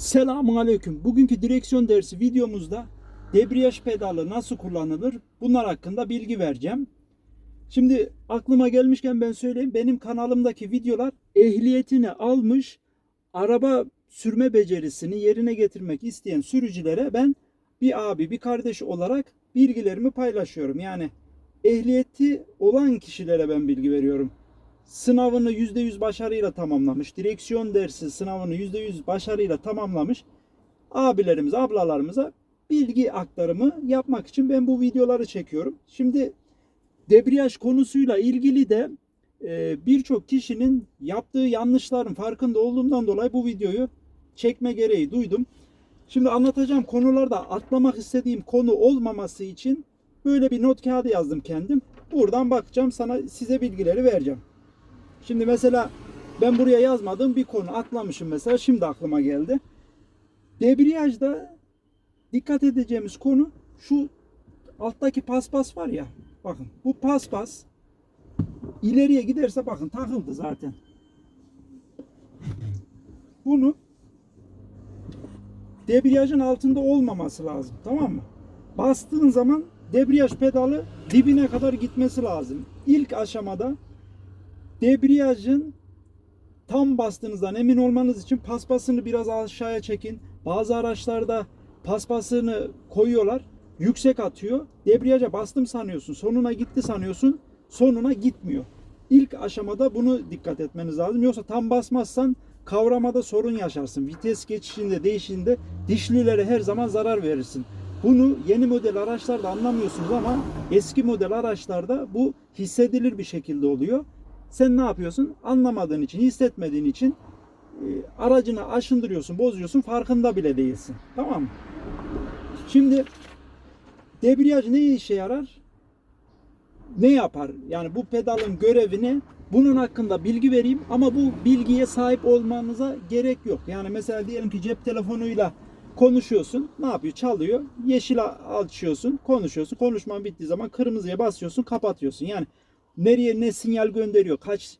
Selamun Aleyküm. Bugünkü direksiyon dersi videomuzda debriyaj pedalı nasıl kullanılır bunlar hakkında bilgi vereceğim. Şimdi aklıma gelmişken ben söyleyeyim. Benim kanalımdaki videolar ehliyetini almış araba sürme becerisini yerine getirmek isteyen sürücülere ben bir abi bir kardeş olarak bilgilerimi paylaşıyorum. Yani ehliyeti olan kişilere ben bilgi veriyorum sınavını %100 başarıyla tamamlamış. Direksiyon dersi sınavını %100 başarıyla tamamlamış. Abilerimize, ablalarımıza bilgi aktarımı yapmak için ben bu videoları çekiyorum. Şimdi debriyaj konusuyla ilgili de e, birçok kişinin yaptığı yanlışların farkında olduğumdan dolayı bu videoyu çekme gereği duydum. Şimdi anlatacağım konularda atlamak istediğim konu olmaması için böyle bir not kağıdı yazdım kendim. Buradan bakacağım sana size bilgileri vereceğim. Şimdi mesela ben buraya yazmadığım bir konu atlamışım mesela şimdi aklıma geldi. Debriyajda dikkat edeceğimiz konu şu alttaki paspas var ya bakın bu paspas ileriye giderse bakın takıldı zaten. Bunu debriyajın altında olmaması lazım tamam mı? Bastığın zaman debriyaj pedalı dibine kadar gitmesi lazım. İlk aşamada debriyajın tam bastığınızdan emin olmanız için paspasını biraz aşağıya çekin. Bazı araçlarda paspasını koyuyorlar. Yüksek atıyor. Debriyaja bastım sanıyorsun. Sonuna gitti sanıyorsun. Sonuna gitmiyor. İlk aşamada bunu dikkat etmeniz lazım. Yoksa tam basmazsan kavramada sorun yaşarsın. Vites geçişinde, değişinde dişlilere her zaman zarar verirsin. Bunu yeni model araçlarda anlamıyorsunuz ama eski model araçlarda bu hissedilir bir şekilde oluyor. Sen ne yapıyorsun? Anlamadığın için, hissetmediğin için e, aracını aşındırıyorsun, bozuyorsun, farkında bile değilsin. Tamam mı? Şimdi debriyaj ne işe yarar? Ne yapar? Yani bu pedalın görevi ne? Bunun hakkında bilgi vereyim ama bu bilgiye sahip olmanıza gerek yok. Yani mesela diyelim ki cep telefonuyla konuşuyorsun. Ne yapıyor? Çalıyor. Yeşil açıyorsun. Konuşuyorsun. Konuşman bittiği zaman kırmızıya basıyorsun. Kapatıyorsun. Yani nereye ne sinyal gönderiyor, kaç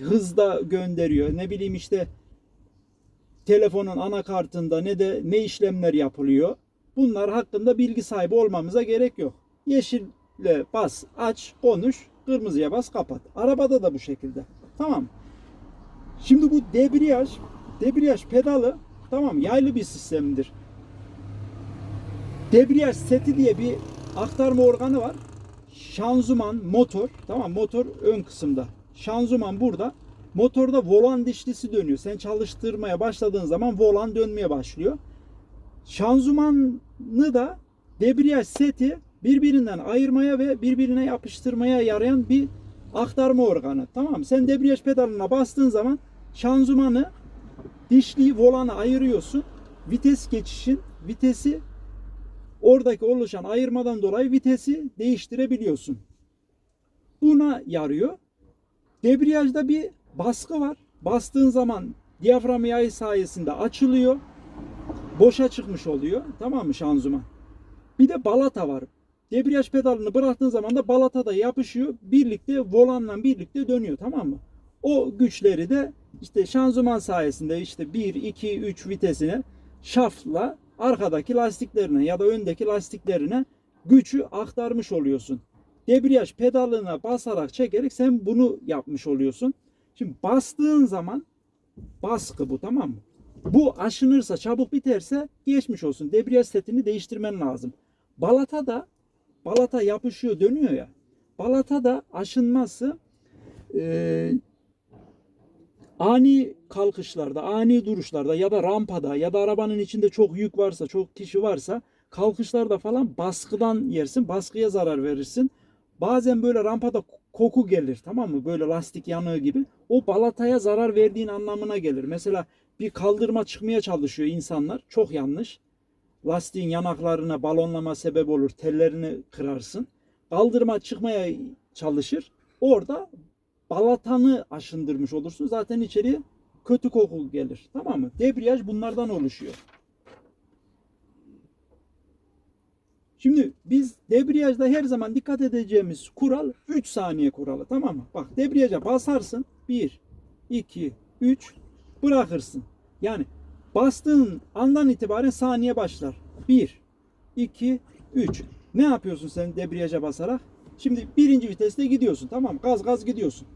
hızda gönderiyor, ne bileyim işte telefonun anakartında ne de ne işlemler yapılıyor. Bunlar hakkında bilgi sahibi olmamıza gerek yok. Yeşille bas, aç, konuş, kırmızıya bas, kapat. Arabada da bu şekilde. Tamam. Şimdi bu debriyaj, debriyaj pedalı tamam yaylı bir sistemdir. Debriyaj seti diye bir aktarma organı var şanzıman motor tamam motor ön kısımda. Şanzıman burada. Motorda volan dişlisi dönüyor. Sen çalıştırmaya başladığın zaman volan dönmeye başlıyor. Şanzımanı da debriyaj seti birbirinden ayırmaya ve birbirine yapıştırmaya yarayan bir aktarma organı. Tamam mı? sen debriyaj pedalına bastığın zaman şanzımanı dişliği volanı ayırıyorsun. Vites geçişin vitesi oradaki oluşan ayırmadan dolayı vitesi değiştirebiliyorsun. Buna yarıyor. Debriyajda bir baskı var. Bastığın zaman diyafram yayı sayesinde açılıyor. Boşa çıkmış oluyor. Tamam mı şanzıman? Bir de balata var. Debriyaj pedalını bıraktığın zaman da balata da yapışıyor. Birlikte volanla birlikte dönüyor. Tamam mı? O güçleri de işte şanzıman sayesinde işte 1, 2, 3 vitesine şaftla arkadaki lastiklerine ya da öndeki lastiklerine gücü aktarmış oluyorsun. Debriyaj pedalına basarak çekerek sen bunu yapmış oluyorsun. Şimdi bastığın zaman baskı bu tamam mı? Bu aşınırsa çabuk biterse geçmiş olsun. Debriyaj setini değiştirmen lazım. Balata da balata yapışıyor dönüyor ya. Balata da aşınması e, ani kalkışlarda, ani duruşlarda ya da rampada ya da arabanın içinde çok yük varsa, çok kişi varsa kalkışlarda falan baskıdan yersin, baskıya zarar verirsin. Bazen böyle rampada koku gelir tamam mı? Böyle lastik yanığı gibi. O balataya zarar verdiğin anlamına gelir. Mesela bir kaldırma çıkmaya çalışıyor insanlar. Çok yanlış. Lastiğin yanaklarına balonlama sebep olur. Tellerini kırarsın. Kaldırma çıkmaya çalışır. Orada balatanı aşındırmış olursun. Zaten içeri kötü koku gelir. Tamam mı? Debriyaj bunlardan oluşuyor. Şimdi biz debriyajda her zaman dikkat edeceğimiz kural 3 saniye kuralı. Tamam mı? Bak debriyaja basarsın. 1, 2, 3 bırakırsın. Yani Bastığın andan itibaren saniye başlar. 1, 2, 3. Ne yapıyorsun sen debriyaja basarak? Şimdi birinci viteste gidiyorsun tamam mı? Gaz gaz gidiyorsun.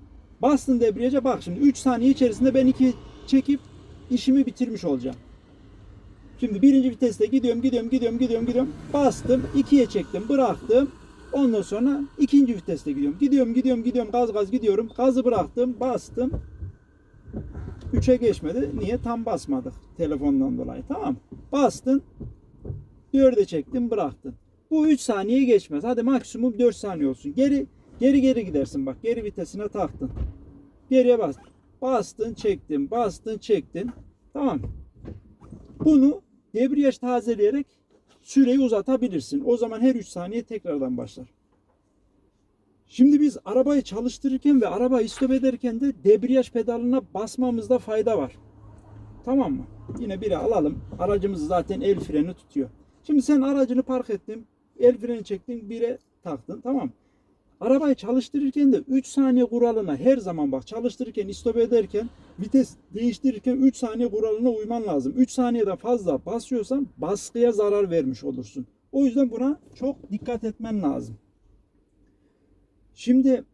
Bastın debriyaja bak şimdi 3 saniye içerisinde ben 2 çekip işimi bitirmiş olacağım. Şimdi birinci viteste gidiyorum, gidiyorum, gidiyorum, gidiyorum, gidiyorum. Bastım, ikiye çektim, bıraktım. Ondan sonra ikinci viteste gidiyorum. Gidiyorum, gidiyorum, gidiyorum, gaz gaz gidiyorum. Gazı bıraktım, bastım. Üçe geçmedi. Niye? Tam basmadık telefondan dolayı. Tamam? Bastın. Dörde çektin, bıraktın. Bu 3 saniye geçmez. Hadi maksimum 4 saniye olsun. Geri geri geri gidersin bak. Geri vitesine taktın. Geriye bas. Bastın, çektin, bastın, çektin. Tamam. Bunu debriyaj tazeleyerek süreyi uzatabilirsin. O zaman her 3 saniye tekrardan başlar. Şimdi biz arabayı çalıştırırken ve arabayı istop ederken de debriyaj pedalına basmamızda fayda var. Tamam mı? Yine biri alalım. Aracımız zaten el freni tutuyor. Şimdi sen aracını park ettin. El freni çektin. Bire taktın. Tamam mı? Arabayı çalıştırırken de 3 saniye kuralına her zaman bak çalıştırırken, istop ederken, vites değiştirirken 3 saniye kuralına uyman lazım. 3 saniyeden fazla basıyorsan baskıya zarar vermiş olursun. O yüzden buna çok dikkat etmen lazım. Şimdi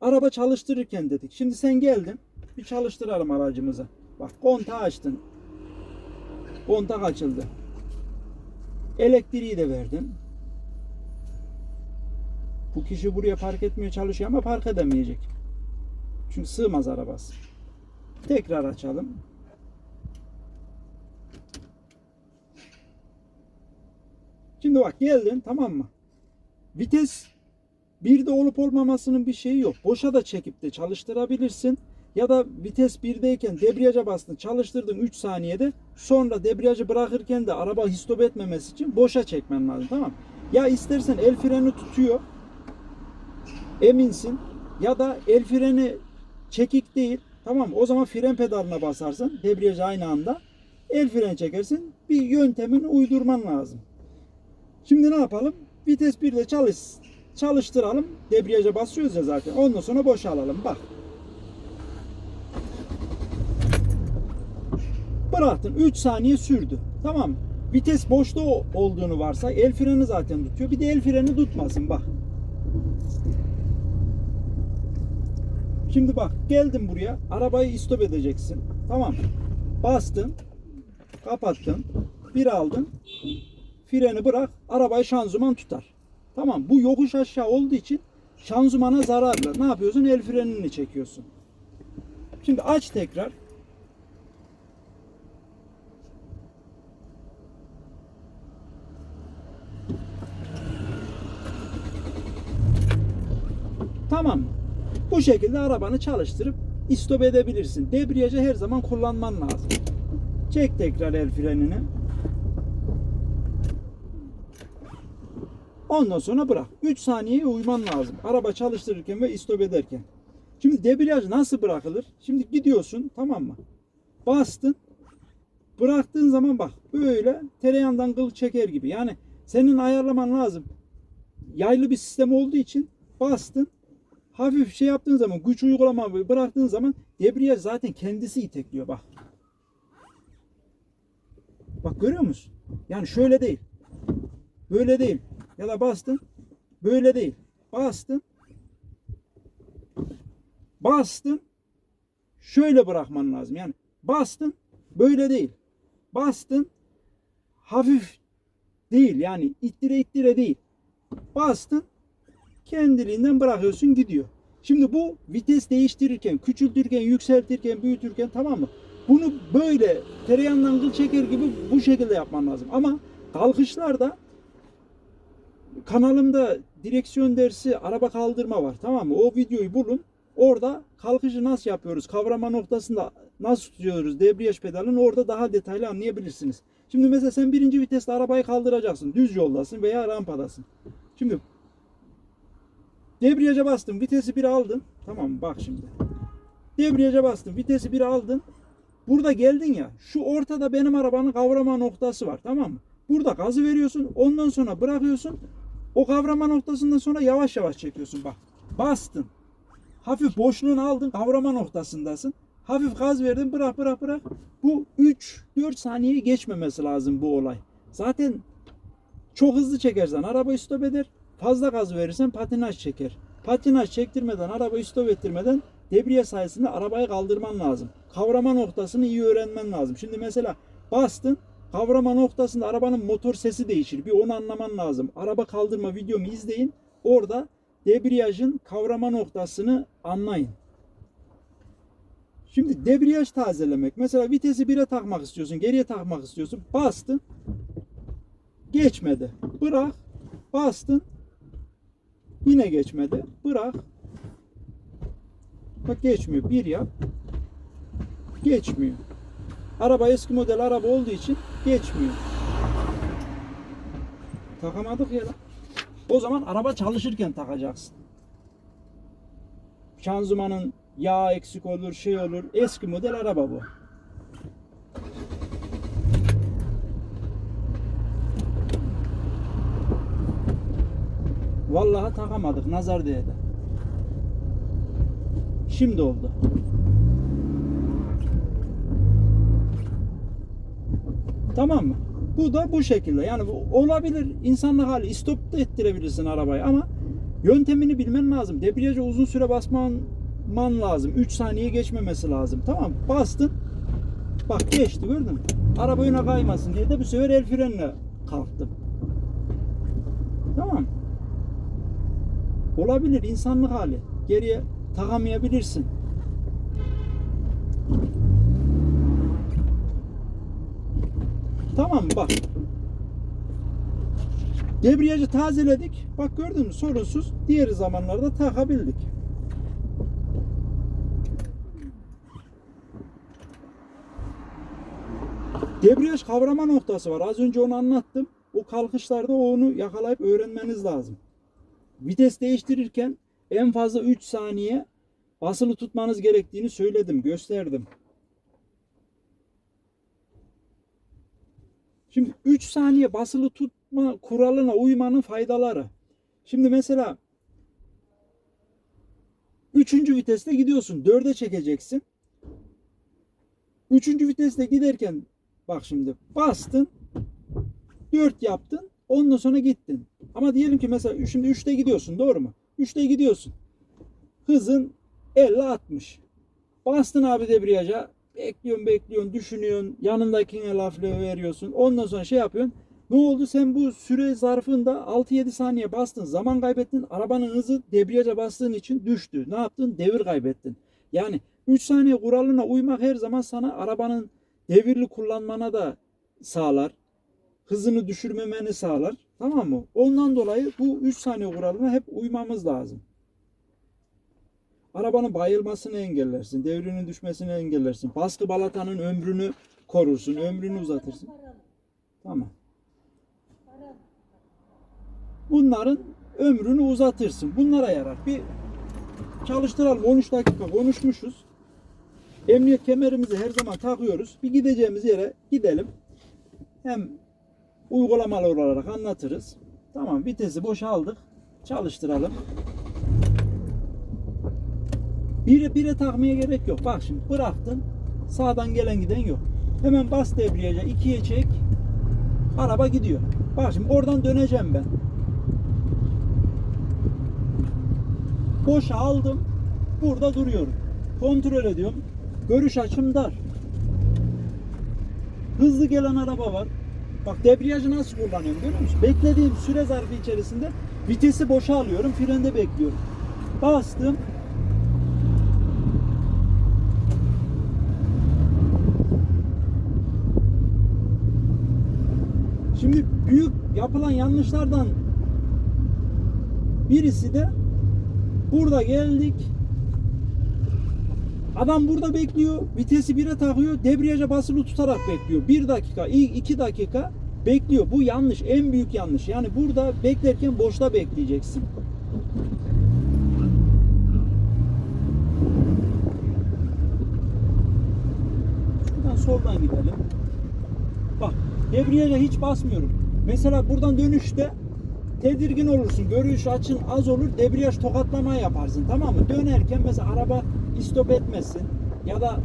araba çalıştırırken dedik. Şimdi sen geldin. Bir çalıştıralım aracımızı. Bak kontağı açtın. Kontak açıldı. Elektriği de verdin. Bu kişi buraya park etmeye çalışıyor ama park edemeyecek. Çünkü sığmaz arabası. Tekrar açalım. Şimdi bak geldin tamam mı? Vites birde olup olmamasının bir şeyi yok. Boşa da çekip de çalıştırabilirsin. Ya da vites birdeyken debriyaja bastın çalıştırdın 3 saniyede sonra debriyajı bırakırken de araba histop etmemesi için boşa çekmen lazım tamam? Ya istersen el freni tutuyor eminsin ya da el freni çekik değil tamam? O zaman fren pedalına basarsın debriyajı aynı anda el freni çekersin bir yöntemini uydurman lazım. Şimdi ne yapalım? Vites 1'de çalış, çalıştıralım. Debriyaja basıyoruz ya zaten. Ondan sonra boşa alalım. Bak. Bıraktın. 3 saniye sürdü. Tamam? Vites boşta olduğunu varsa el freni zaten tutuyor. Bir de el freni tutmasın bak. Şimdi bak geldim buraya. Arabayı istop edeceksin. Tamam? Bastın. Kapattın. Bir aldın freni bırak, arabayı şanzıman tutar. Tamam, bu yokuş aşağı olduğu için şanzımana zararlı. Ne yapıyorsun? El frenini çekiyorsun. Şimdi aç tekrar. Tamam. Bu şekilde arabanı çalıştırıp istop edebilirsin. Debriyajı her zaman kullanman lazım. Çek tekrar el frenini. Ondan sonra bırak. 3 saniyeye uyman lazım. Araba çalıştırırken ve istop ederken. Şimdi debriyaj nasıl bırakılır? Şimdi gidiyorsun tamam mı? Bastın. Bıraktığın zaman bak böyle tereyağından kıl çeker gibi. Yani senin ayarlaman lazım. Yaylı bir sistem olduğu için bastın. Hafif şey yaptığın zaman güç uygulama bıraktığın zaman debriyaj zaten kendisi itekliyor bak. Bak görüyor musun? Yani şöyle değil. Böyle değil. Ya da bastın. Böyle değil. Bastın. Bastın. Şöyle bırakman lazım. Yani bastın. Böyle değil. Bastın. Hafif değil. Yani ittire ittire değil. Bastın. Kendiliğinden bırakıyorsun gidiyor. Şimdi bu vites değiştirirken, küçültürken, yükseltirken, büyütürken tamam mı? Bunu böyle tereyağından kıl çeker gibi bu şekilde yapman lazım. Ama kalkışlarda kanalımda direksiyon dersi araba kaldırma var tamam mı? O videoyu bulun. Orada kalkışı nasıl yapıyoruz? Kavrama noktasında nasıl tutuyoruz? Debriyaj pedalını orada daha detaylı anlayabilirsiniz. Şimdi mesela sen birinci viteste arabayı kaldıracaksın. Düz yoldasın veya rampadasın. Şimdi debriyaja bastın. Vitesi bir aldın. Tamam? Bak şimdi. Debriyaja bastın. Vitesi bir aldın. Burada geldin ya. Şu ortada benim arabanın kavrama noktası var. Tamam mı? Burada gazı veriyorsun. Ondan sonra bırakıyorsun. O kavrama noktasından sonra yavaş yavaş çekiyorsun bak. Bastın. Hafif boşluğunu aldın. Kavrama noktasındasın. Hafif gaz verdin bırak bırak bırak. Bu 3-4 saniyeyi geçmemesi lazım bu olay. Zaten çok hızlı çekersen arabayı stop eder. Fazla gaz verirsen patinaj çeker. Patinaj çektirmeden, arabayı stop ettirmeden debriye sayesinde arabayı kaldırman lazım. Kavrama noktasını iyi öğrenmen lazım. Şimdi mesela bastın, kavrama noktasında arabanın motor sesi değişir. Bir onu anlaman lazım. Araba kaldırma videomu izleyin. Orada debriyajın kavrama noktasını anlayın. Şimdi debriyaj tazelemek. Mesela vitesi 1'e takmak istiyorsun, geriye takmak istiyorsun. Bastın, geçmedi. Bırak, bastın, yine geçmedi. Bırak. Bak geçmiyor. Bir yap. Geçmiyor. Araba eski model araba olduğu için geçmiyor. Takamadık ya. lan. O zaman araba çalışırken takacaksın. Şanzımanın yağ eksik olur, şey olur. Eski model araba bu. Vallahi takamadık. Nazar değdi. Şimdi oldu. Tamam mı? Bu da bu şekilde. Yani olabilir. İnsanlık hali. İstop da ettirebilirsin arabayı ama yöntemini bilmen lazım. Debriyaja uzun süre basman man lazım. 3 saniye geçmemesi lazım. Tamam? Bastın. Bak geçti gördün mü? Araba kaymasın diye de bu sefer el frenle kalktım. Tamam. Olabilir insanlık hali. Geriye takamayabilirsin. Tamam bak. Debriyajı tazeledik. Bak gördün mü sorunsuz. Diğer zamanlarda takabildik. Debriyaj kavrama noktası var. Az önce onu anlattım. O kalkışlarda onu yakalayıp öğrenmeniz lazım. Vites değiştirirken en fazla 3 saniye basılı tutmanız gerektiğini söyledim, gösterdim. Şimdi 3 saniye basılı tutma kuralına uymanın faydaları. Şimdi mesela 3. viteste gidiyorsun. 4'e çekeceksin. 3. viteste giderken bak şimdi bastın 4 yaptın ondan sonra gittin. Ama diyelim ki mesela şimdi 3'te gidiyorsun doğru mu? 3'te gidiyorsun. Hızın 50-60. Bastın abi debriyaja. Bekliyorsun bekliyorsun düşünüyorsun. Yanındakine laf veriyorsun. Ondan sonra şey yapıyorsun. Ne oldu sen bu süre zarfında 6-7 saniye bastın. Zaman kaybettin. Arabanın hızı debriyaja bastığın için düştü. Ne yaptın? Devir kaybettin. Yani 3 saniye kuralına uymak her zaman sana arabanın devirli kullanmana da sağlar. Hızını düşürmemeni sağlar. Tamam mı? Ondan dolayı bu 3 saniye kuralına hep uymamız lazım. Arabanın bayılmasını engellersin, devrinin düşmesini engellersin. Baskı balatanın ömrünü korursun, ömrünü uzatırsın. Tamam. Bunların ömrünü uzatırsın. Bunlara yarar. Bir çalıştıralım. 13 dakika konuşmuşuz. Emniyet kemerimizi her zaman takıyoruz. Bir gideceğimiz yere gidelim. Hem uygulamalı olarak anlatırız. Tamam vitesi boşaldık. Çalıştıralım. Bire, bire takmaya gerek yok. Bak şimdi bıraktın. Sağdan gelen giden yok. Hemen bas debriyaja ikiye çek. Araba gidiyor. Bak şimdi oradan döneceğim ben. Boşa aldım. Burada duruyorum. Kontrol ediyorum. Görüş açım dar. Hızlı gelen araba var. Bak debriyajı nasıl kullanıyorum görüyor musun? Beklediğim süre zarfı içerisinde vitesi boşa alıyorum. Frende bekliyorum. Bastım. Şimdi büyük yapılan yanlışlardan birisi de burada geldik. Adam burada bekliyor. Vitesi 1'e takıyor. Debriyaja basılı tutarak bekliyor. 1 dakika, 2 dakika bekliyor. Bu yanlış. En büyük yanlış. Yani burada beklerken boşta bekleyeceksin. Şuradan soldan gidelim. Bak debriyaja hiç basmıyorum. Mesela buradan dönüşte tedirgin olursun. Görüş açın az olur. Debriyaj tokatlama yaparsın. Tamam mı? Dönerken mesela araba istop etmesin. ya da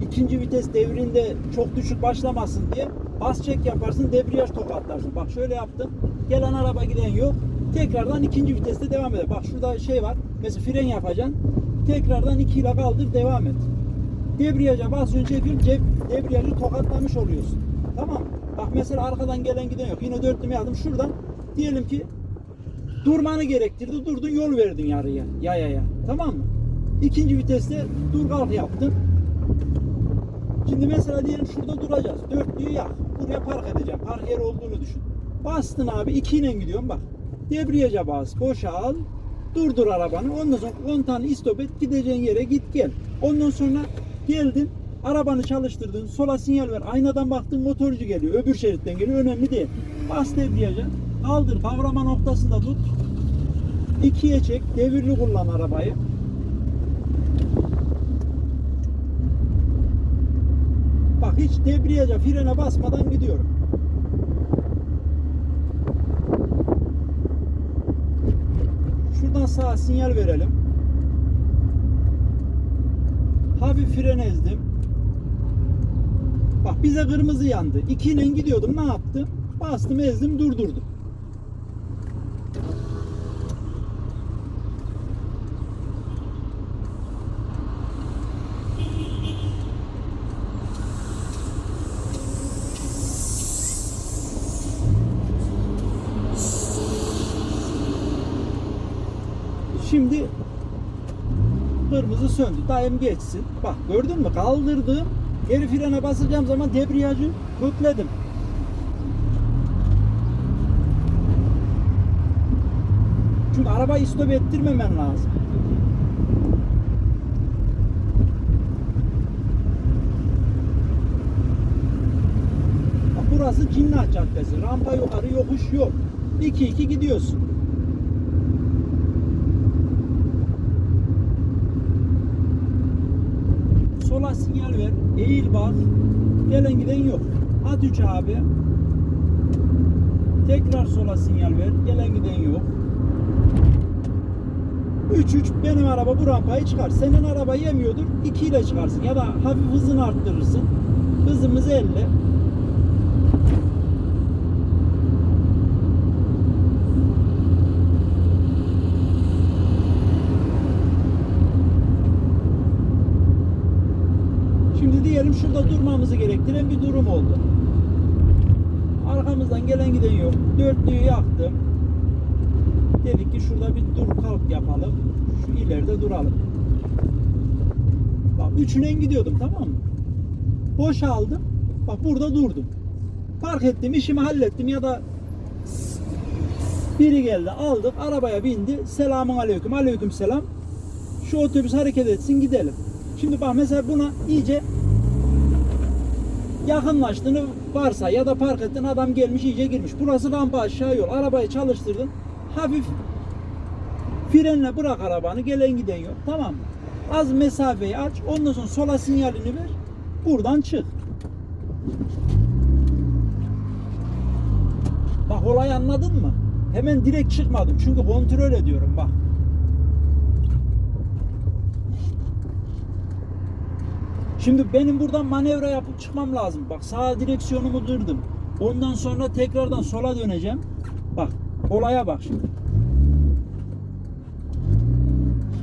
ikinci vites devrinde çok düşük başlamasın diye bas çek yaparsın debriyaj tokatlarsın. Bak şöyle yaptın. Gelen araba giden yok. Tekrardan ikinci viteste devam eder. Bak şurada şey var. Mesela fren yapacaksın. Tekrardan 2 ile kaldır devam et. Debriyaja basıyorsun çekiyorsun ceb- debriyajı tokatlamış oluyorsun. Tamam? Bak mesela arkadan gelen giden yok. Yine dörtlüme yazdım. Şuradan diyelim ki durmanı gerektirdi. Durdun yol verdin yarıya. Yayaya. Tamam mı? İkinci viteste dur kalk yaptın. Şimdi mesela diyelim şurada duracağız. Dörtlüyü yak. Buraya park edeceğim. Park yeri olduğunu düşün. Bastın abi 2 ile gidiyorum bak. Debriyaja bas. Boşal. Durdur arabanı. Ondan sonra 10 tane istop et. Gideceğin yere git gel. Ondan sonra geldin. Arabanı çalıştırdın. Sola sinyal ver. Aynadan baktın motorcu geliyor. Öbür şeritten geliyor. Önemli değil. Bas debriyaja. Kaldır. Kavrama noktasında tut. İkiye çek. Devirli kullan arabayı. Hiç debriyaja frene basmadan gidiyorum. Şuradan sağa sinyal verelim. Hafif fren ezdim. Bak bize kırmızı yandı. İkiyle gidiyordum. Ne yaptım? Bastım, ezdim, durdurdum. Şimdi kırmızı söndü. Daim geçsin. Bak gördün mü? Kaldırdım. Geri frene basacağım zaman debriyajı kökledim. Çünkü arabayı stop ettirmemen lazım. Burası Cinnah Caddesi. Rampa yukarı yokuş yok. 2-2 gidiyorsun. Sinyal ver. Eğil bak. Gelen giden yok. At 3 abi. Tekrar sola sinyal ver. Gelen giden yok. 3-3 benim araba bu rampayı çıkar. Senin araba yemiyordur. 2 ile çıkarsın. Ya da hafif hızını arttırırsın. Hızımız 50. Şimdi diyelim şurada durmamızı gerektiren bir durum oldu. Arkamızdan gelen giden yok. Dörtlüyü yaktım. Dedik ki şurada bir dur kalk yapalım. Şu ileride duralım. Bak üçüne gidiyordum tamam mı? Boşaldım. Bak burada durdum. Park ettim, işimi hallettim ya da biri geldi aldık arabaya bindi. Selamun aleyküm. Aleyküm selam. Şu otobüs hareket etsin gidelim. Şimdi bak mesela buna iyice yakınlaştığını varsa ya da park ettin adam gelmiş iyice girmiş. Burası rampa aşağı yol. Arabayı çalıştırdın. Hafif frenle bırak arabanı. Gelen giden yok. Tamam mı? Az mesafeyi aç. Ondan sonra sola sinyalini ver. Buradan çık. Bak olayı anladın mı? Hemen direkt çıkmadım. Çünkü kontrol ediyorum bak. Şimdi benim buradan manevra yapıp çıkmam lazım. Bak sağ direksiyonumu kırdım. Ondan sonra tekrardan sola döneceğim. Bak olaya bak şimdi.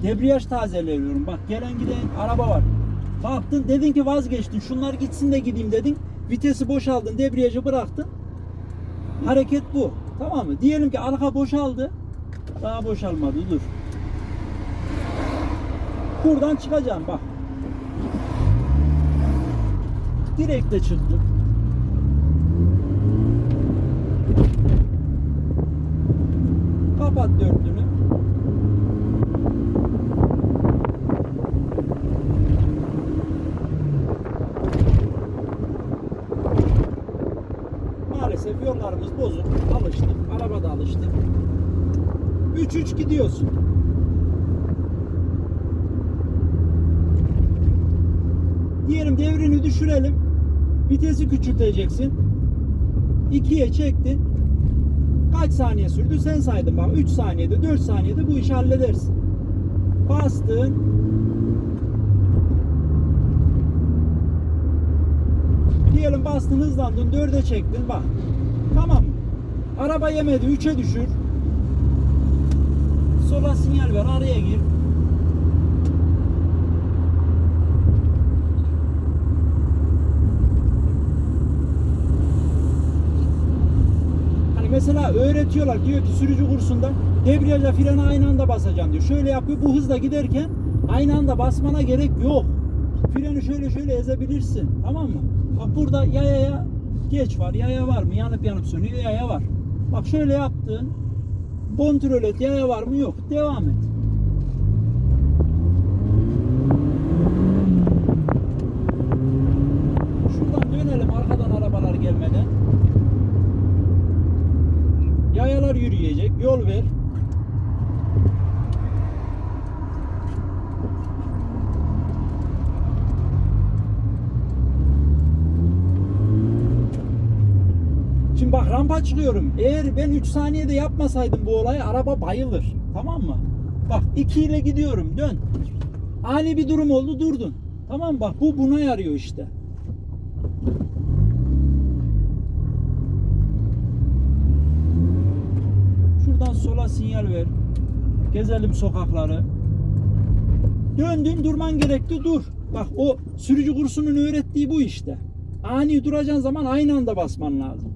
Debriyaj tazeliyorum. Bak gelen giden araba var. Baktın dedin ki vazgeçtin. Şunlar gitsin de gideyim dedin. Vitesi boşaldın. Debriyajı bıraktın. Hareket bu. Tamam mı? Diyelim ki arka boşaldı. Daha boşalmadı. Dur. Buradan çıkacağım bak. Direkt çıktık. Kapat dörtlünü. Maalesef yollarımız bozuk. Alıştık. Araba da alıştı. 3-3 gidiyorsun. Diyelim devrini düşürelim. Vitesi küçülteceksin. 2'ye çektin. Kaç saniye sürdü sen saydın bana. 3 saniyede 4 saniyede bu işi halledersin. Bastın. Diyelim bastın hızlandın 4'e çektin bak. Tamam Araba yemedi 3'e düşür. Sola sinyal ver araya gir. Mesela öğretiyorlar diyor ki sürücü kursunda debriyaja freni aynı anda basacaksın diyor. Şöyle yapıyor bu hızla giderken aynı anda basmana gerek yok. Freni şöyle şöyle ezebilirsin. Tamam mı? Bak burada yayaya geç var. Yaya var mı? Yanıp yanıp sönüyor. Yaya var. Bak şöyle yaptın. Kontrol et. Yaya var mı? Yok. Devam et. Şuradan dönelim arkadan arabalar gelmeden. Yayalar yürüyecek. Yol ver. Şimdi bak rampa çıkıyorum. Eğer ben 3 saniyede yapmasaydım bu olayı araba bayılır. Tamam mı? Bak 2 ile gidiyorum. Dön. Ani bir durum oldu durdun. Tamam? Bak bu buna yarıyor işte. Sinyal ver. Gezelim sokakları. Döndün durman gerekti dur. Bak o sürücü kursunun öğrettiği bu işte. Ani duracağın zaman aynı anda basman lazım.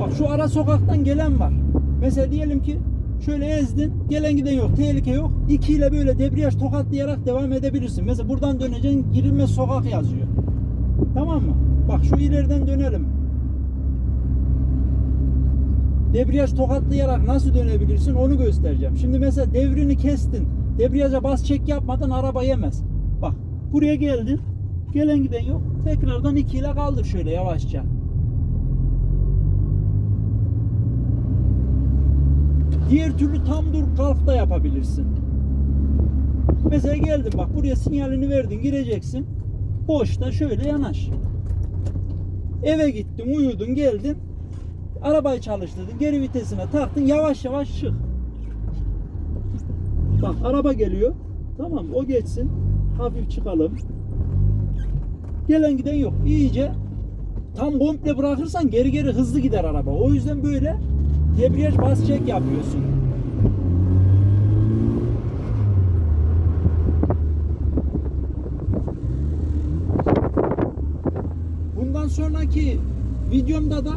Bak şu ara sokaktan gelen var. Mesela diyelim ki şöyle ezdin, gelen giden yok, tehlike yok. İki ile böyle debriyaj tokatlayarak devam edebilirsin. Mesela buradan döneceksin, girilmez sokak yazıyor. Tamam mı? Bak şu ileriden dönelim. Debriyaj tokatlayarak nasıl dönebilirsin onu göstereceğim. Şimdi mesela devrini kestin. Debriyaja bas çek yapmadan araba yemez. Bak buraya geldin. Gelen giden yok. Tekrardan 2 ile kaldır şöyle yavaşça. Diğer türlü tam dur kalk da yapabilirsin. Mesela geldin bak buraya sinyalini verdin gireceksin. Boşta şöyle yanaş. Eve gittin uyudun geldin. Arabayı çalıştırdın geri vitesine taktın yavaş yavaş çık. Bak araba geliyor. Tamam o geçsin. Hafif çıkalım. Gelen giden yok. İyice tam komple bırakırsan geri geri hızlı gider araba. O yüzden böyle debriyaj bas çek yapıyorsun. Bundan sonraki videomda da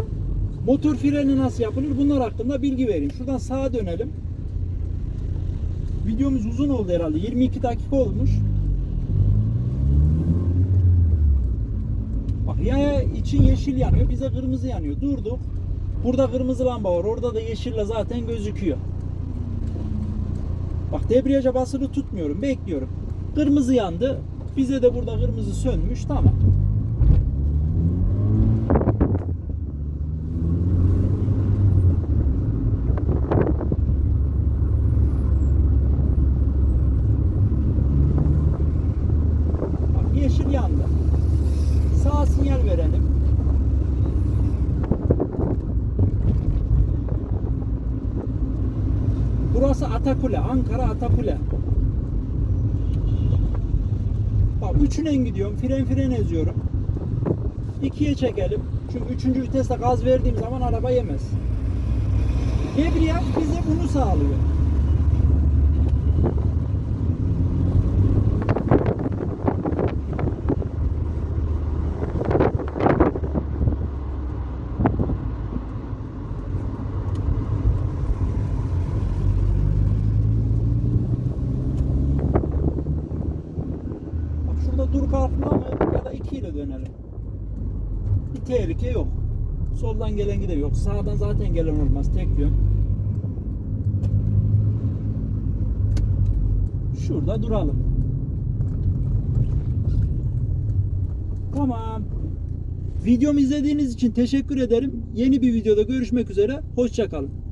motor freni nasıl yapılır bunlar hakkında bilgi vereyim. Şuradan sağa dönelim. Videomuz uzun oldu herhalde. 22 dakika olmuş. Bak yaya için yeşil yanıyor. Bize kırmızı yanıyor. Durduk. Burada kırmızı lamba var. Orada da yeşille zaten gözüküyor. Bak debriyaja basılı tutmuyorum. Bekliyorum. Kırmızı yandı. Bize de burada kırmızı sönmüş. Tamam. Bak yeşil yandı. Sağ sinyal verelim. Burası Atakule, Ankara Atakule. Bak üçüne gidiyorum, fren fren eziyorum. İkiye çekelim. Çünkü üçüncü viteste gaz verdiğim zaman araba yemez. Debriyaj bize bunu sağlıyor. Bak şurada dur kalkma mı ya da 2 ile dönelim. Bir tehlike yok. Soldan gelen gide yok. Sağdan zaten gelen olmaz. Tek yön. Şurada duralım. Tamam. Videomu izlediğiniz için teşekkür ederim. Yeni bir videoda görüşmek üzere. Hoşçakalın.